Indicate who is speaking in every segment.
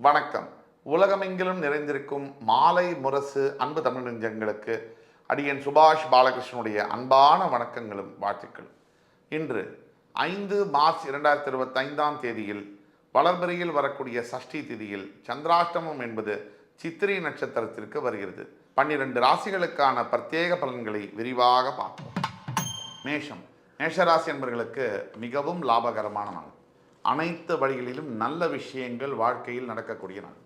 Speaker 1: வணக்கம். உலகமெங்கிலும் நிறைந்திருக்கும் மாலை முரசு அன்பு தமிழ் நெஞ்சங்களுக்கு அடியன் சுபாஷ் பாலகிருஷ்ணனுடைய அன்பான வணக்கங்களும் வாழ்த்துக்களும். இன்று ஐந்து மார்ச் இரண்டாயிரத்தி இருபத்தைந்தாம் தேதியில் வளர்பிறையில் வரக்கூடிய சஷ்டி திதியில் சந்திராஷ்டமம் என்பது சித்திரை நட்சத்திரத்திற்கு வருகிறது. பன்னிரண்டு ராசிகளுக்கான பிரத்யேக பலன்களை விரிவாக பார்ப்போம். மேஷம். மேஷராசி என்பவர்களுக்கு மிகவும் லாபகரமான நாள். அனைத்து வழிகளிலும் நல்ல விஷயங்கள் வாழ்க்கையில் நடக்கக்கூடிய நாள்.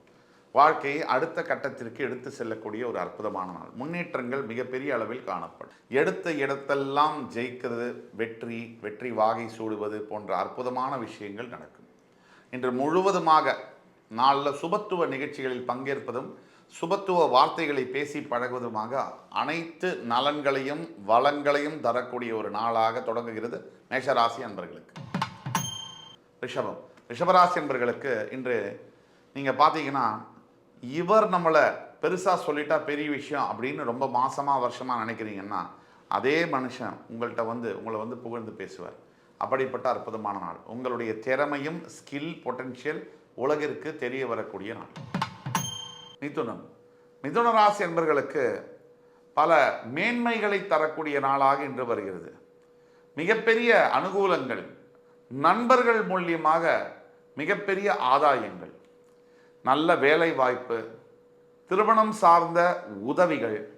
Speaker 1: வாழ்க்கையை அடுத்த கட்டத்திற்கு எடுத்து செல்லக்கூடிய ஒரு அற்புதமான நாள். முன்னேற்றங்கள் மிகப்பெரிய அளவில் காணப்படும். எடுத்த இடத்தெல்லாம் ஜெயிக்கிறது வெற்றி வெற்றி வாகை சூடுவது போன்ற அற்புதமான விஷயங்கள் நடக்கும். இன்று முழுவதுமாக நாளில் சுபத்துவ நிகழ்ச்சிகளில் பங்கேற்பதும் சுபத்துவ வார்த்தைகளை பேசி பழகுவதுமாக அனைத்து நலன்களையும் வளங்களையும் தரக்கூடிய ஒரு நாளாக தொடங்குகிறது மேஷராசி அன்பர்களுக்கு. ரிஷபம். ரிஷபராசி என்பர்களுக்கு இன்று நீங்கள் பார்த்தீங்கன்னா இவர் நம்மளை பெருசாக சொல்லிட்டா பெரிய விஷயம் அப்படின்னு ரொம்ப மாசமாக வருஷமாக நினைக்கிறீங்கன்னா அதே மனுஷன் உங்கள்கிட்ட வந்து உங்களை வந்து புகழ்ந்து பேசுவார். அப்படிப்பட்ட அற்புதமான நாள். உங்களுடைய திறமையும் ஸ்கில் பொட்டென்ஷியல் உலகிற்கு தெரிய வரக்கூடிய நாள். மிதுனம். மிதுன ராசி என்பர்களுக்கு பல மேன்மைகளை தரக்கூடிய நாளாக இன்று வருகிறது. மிகப்பெரிய அனுகூலங்கள் நண்பர்கள் மூலியமாக மிகப்பெரிய ஆதாயங்கள் நல்ல வேலை வாய்ப்பு திருமணம் சார்ந்த உதவிகள்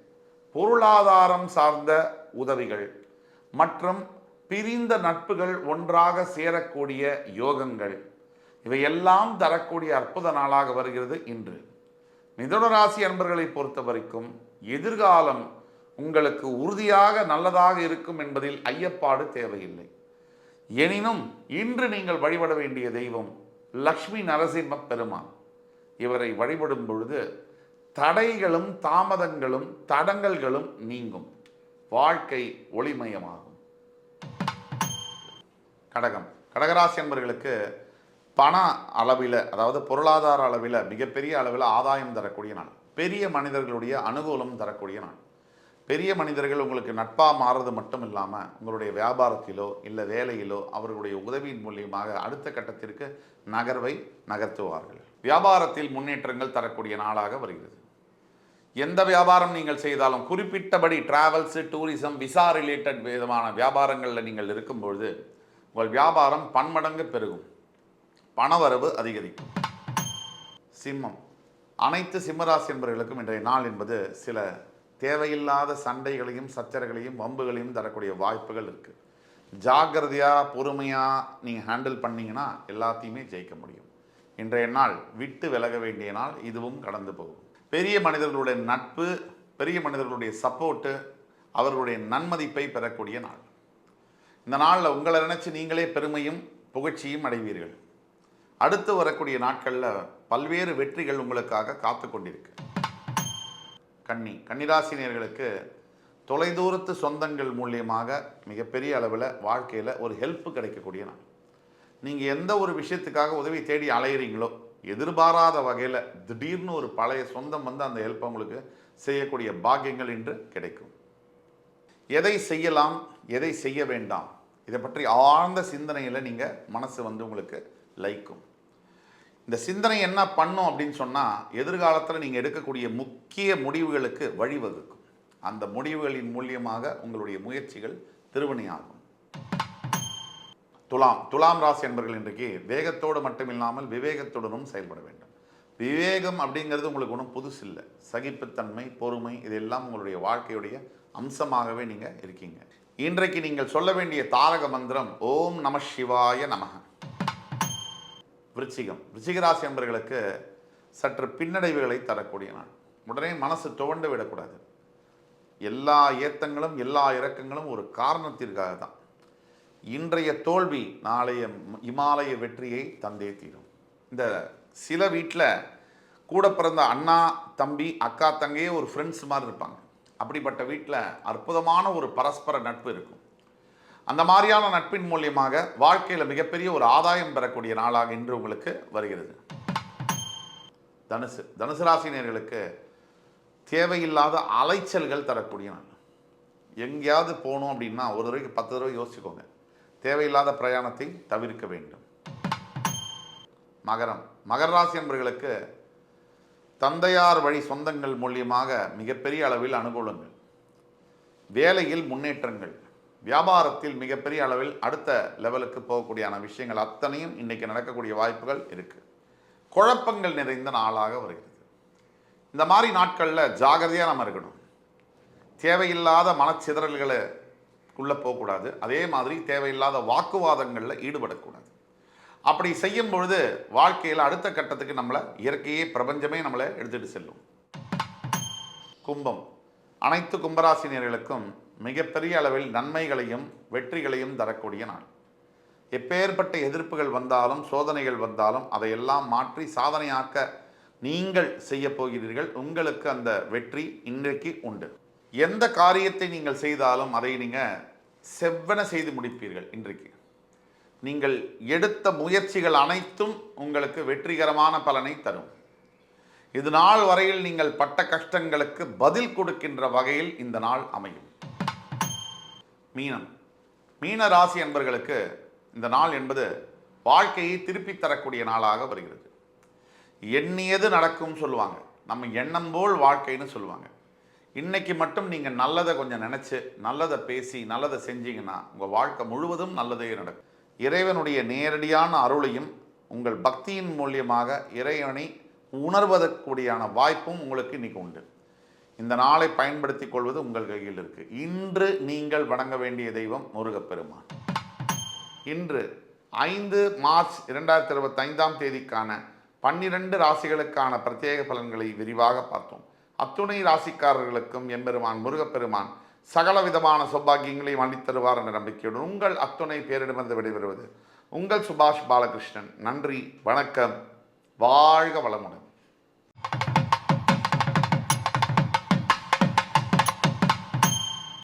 Speaker 1: பொருளாதாரம் சார்ந்த உதவிகள் மற்றும் பிரிந்த நட்புகள் ஒன்றாக சேரக்கூடிய யோகங்கள். இவையெல்லாம் தரக்கூடிய அற்புத நாளாக வருகிறது இன்று. மிதுன ராசி அன்பர்களை பொறுத்த வரைக்கும் எதிர்காலம் உங்களுக்கு உறுதியாக நல்லதாக இருக்கும் என்பதில் ஐயப்பாடு தேவையில்லை. எனினும் இன்று நீங்கள் வழிபட வேண்டிய தெய்வம் லக்ஷ்மி நரசிம்ம பெருமான். இவரை வழிபடும் பொழுது தடைகளும் தாமதங்களும் தடங்கல்களும் நீங்கும். வாழ்க்கை ஒளிமயமாகும். கடகம். கடகராசி என்பவர்களுக்கு பண அளவில் அதாவது பொருளாதார அளவில் மிகப்பெரிய அளவில் ஆதாயம் தரக்கூடிய நாள். பெரிய மனிதர்களுடைய அனுகூலம் தரக்கூடிய நாள். பெரிய மனிதர்கள் உங்களுக்கு நட்பாக மாறுறது மட்டும் இல்லாமல் உங்களுடைய வியாபாரத்திலோ இல்லை வேலையிலோ அவர்களுடைய உதவியின் மூலியமாக அடுத்த கட்டத்திற்கு நகர்வை நகர்த்துவார்கள். வியாபாரத்தில் முன்னேற்றங்கள் தரக்கூடிய நாளாக வருகிறது. எந்த வியாபாரம் நீங்கள் செய்தாலும் குறிப்பிட்டபடி டிராவல்ஸு டூரிசம் விசா ரிலேட்டட் விதமான வியாபாரங்களில் நீங்கள் இருக்கும்பொழுது உங்கள் வியாபாரம் பன்மடங்கு பெருகும். பணவரவு அதிகரிக்கும். சிம்மம். அனைத்து சிம்மராசி என்பவர்களுக்கும் இன்றைய நாள் என்பது சில தேவையில்லாத சண்டைகளையும் சச்சரகளையும் வம்புகளையும் தரக்கூடிய வாய்ப்புகள் இருக்குது ஜாக்கிரதையாக பொறுமையாக நீங்கள் ஹேண்டில் பண்ணீங்கன்னா எல்லாத்தையுமே ஜெயிக்க முடியும். இன்றைய நாள் விட்டு விலக வேண்டிய நாள் இதுவும் கடந்து போகும். பெரிய மனிதர்களுடைய நட்பு பெரிய மனிதர்களுடைய சப்போர்ட்டு அவர்களுடைய நன்மதிப்பை பெறக்கூடிய நாள். இந்த நாளில் உங்களை நினச்சி நீங்களே பெருமையும் புகழ்ச்சியும் அடைவீர்கள். அடுத்து வரக்கூடிய நாட்களில் பல்வேறு வெற்றிகள் உங்களுக்காக காத்து கொண்டிருக்கு. கன்னி. கன்னிராசினியர்களுக்கு தொலைதூரத்து சொந்தங்கள் மூலியமாக மிகப்பெரிய அளவில் வாழ்க்கையில் ஒரு ஹெல்ப் கிடைக்கக்கூடிய நாள். நீங்கள் எந்த ஒரு விஷயத்துக்காக உதவி தேடி அலையிறீங்களோ எதிர்பாராத வகையில் திடீர்னு ஒரு பழைய சொந்தம் வந்து அந்த ஹெல்ப் உங்களுக்கு செய்யக்கூடிய பாக்கியங்கள் இன்று கிடைக்கும். எதை செய்யலாம் எதை செய்ய வேண்டாம் இதை பற்றி ஆழ்ந்த சிந்தனையில் நீங்கள் மனசு வந்து உங்களுக்கு லைக்கும் இந்த சிந்தனை என்ன பண்ணும் அப்படின்னு சொன்னால் எதிர்காலத்தில் நீங்கள் எடுக்கக்கூடிய முக்கிய முடிவுகளுக்கு வழிவகுக்கும். அந்த முடிவுகளின் மூலியமாக உங்களுடைய முயற்சிகள் திருவினையாகும் துலாம் துலாம் ராசி என்பர்கள் இன்றைக்கு வேகத்தோடு மட்டுமில்லாமல் விவேகத்துடனும் செயல்பட வேண்டும். விவேகம் அப்படிங்கிறது உங்களுக்கு ஒன்றும் புதுசு இல்லை. சகிப்புத்தன்மை பொறுமை இதெல்லாம் உங்களுடைய வாழ்க்கையுடைய அம்சமாகவே நீங்கள் இருக்கீங்க. இன்றைக்கு நீங்கள் சொல்ல வேண்டிய தாரக மந்திரம் ஓம் நம சிவாய நமக விருச்சிகம். விருச்சிகராசி என்பர்களுக்கு சற்று பின்னடைவுகளை தரக்கூடிய நாள். உடனே மனசு துவண்டு விடக்கூடாது. எல்லா ஏத்தங்களும் எல்லா இறக்கங்களும் ஒரு காரணத்திற்காக தான். இன்றைய தோல்வி நாளைய இமாலய வெற்றியை தந்தே தீரும். இந்த சில வீட்டில் கூட பிறந்த அண்ணா தம்பி அக்கா தங்கையே ஒரு ஃப்ரெண்ட்ஸ் மாதிரி இருப்பாங்க. அப்படிப்பட்ட வீட்டில் அற்புதமான ஒரு பரஸ்பர நட்பு இருக்கும். அந்த மாதிரியான நட்பின் மூலியமாக வாழ்க்கையில் மிகப்பெரிய ஒரு ஆதாயம் பெறக்கூடிய நாளாக இன்று உங்களுக்கு வருகிறது. தனுசு தனுசு ராசினியர்களுக்கு தேவையில்லாத அலைச்சல்கள் தரக்கூடிய நாள். எங்கேயாவது போகணும் அப்படின்னா ஒரு தடவைக்கு பத்து தடவை யோசிச்சுக்கோங்க. தேவையில்லாத பிரயாணத்தை தவிர்க்க வேண்டும். மகரம் மகர ராசி என்பவர்களுக்கு தந்தையார் வழி சொந்தங்கள் மூலியமாக மிகப்பெரிய அளவில் அனுகூலங்கள். வேலையில் முன்னேற்றங்கள். வியாபாரத்தில் மிகப்பெரிய அளவில் அடுத்த லெவலுக்கு போகக்கூடியான விஷயங்கள் அத்தனையும் இன்றைக்கு நடக்கக்கூடிய வாய்ப்புகள் இருக்குது குழப்பங்கள் நிறைந்த நாளாக வருகிறது. இந்த மாதிரி நாட்களில் ஜாகிரதையாக நம்ம இருக்கணும். தேவையில்லாத மனச்சிதறல்களை உள்ளே போகக்கூடாது. அதே மாதிரி தேவையில்லாத வாக்குவாதங்களில் ஈடுபடக்கூடாது. அப்படி செய்யும் பொழுது வாழ்க்கையில் அடுத்த கட்டத்துக்கு நம்மளை இயற்கையே பிரபஞ்சமே நம்மளை எடுத்துகிட்டு செல்லும். கும்பம். அனைத்து கும்பராசினியர்களுக்கும் மிகப்பெரிய அளவில் நன்மைகளையும் வெற்றிகளையும் தரக்கூடிய நாள். எப்பேற்பட்ட எதிர்ப்புகள் வந்தாலும் சோதனைகள் வந்தாலும் அதையெல்லாம் மாற்றி சாதனையாக்க நீங்கள் செய்ய போகிறீர்கள். உங்களுக்கு அந்த வெற்றி இன்றைக்கு உண்டு. எந்த காரியத்தை நீங்கள் செய்தாலும் அதை நீங்கள் செவ்வன செய்து முடிப்பீர்கள் இன்றைக்கு. நீங்கள் எடுத்த முயற்சிகள் அனைத்தும் உங்களுக்கு வெற்றிகரமான பலனை தரும். இது நாள் வரையில் நீங்கள் பட்ட கஷ்டங்களுக்கு பதில் கொடுக்கின்ற வகையில் இந்த நாள் அமையும். மீனம். மீன ராசி என்பர்களுக்கு இந்த நாள் என்பது வாழ்க்கையை திருப்பித் தரக்கூடிய நாளாக வருகிறது. எண்ணியது நடக்கும் சொல்லுவாங்க. நம்ம எண்ணம் போல் வாழ்க்கைன்னு சொல்லுவாங்க. இன்னைக்கு மட்டும் நீங்கள் நல்லதை கொஞ்சம் நினச்சி நல்லதை பேசி நல்லதை செஞ்சீங்கன்னா உங்கள் வாழ்க்கை முழுவதும் நல்லதே நடக்கும். இறைவனுடைய நேரடியான அருளையும் உங்கள் பக்தியின் மூலியமாக இறைவனை உணர்வதற்குடியான வாய்ப்பும் உங்களுக்கு இன்றைக்கி உண்டு. இந்த நாளை பயன்படுத்திக் கொள்வது உங்கள் கையில் இருக்கு. இன்று நீங்கள் வணங்க வேண்டிய தெய்வம் முருகப்பெருமான். இன்று ஐந்து மார்ச் இரண்டாயிரத்தி இருபத்தி ஐந்தாம் தேதிக்கான பன்னிரண்டு ராசிகளுக்கான பிரத்யேக பலன்களை விரிவாக பார்த்தோம். அத்துணை ராசிக்காரர்களுக்கும் எம்பெருமான் முருகப்பெருமான் சகல விதமான சௌபாகியங்களையும் அளித்தருவார் என்ற நம்பிக்கையுடன் உங்கள் அத்துணை பேரிடமிருந்து விடைபெறுவது உங்கள் சுபாஷ் பாலகிருஷ்ணன். நன்றி வணக்கம் வாழ்க வளமுடன்.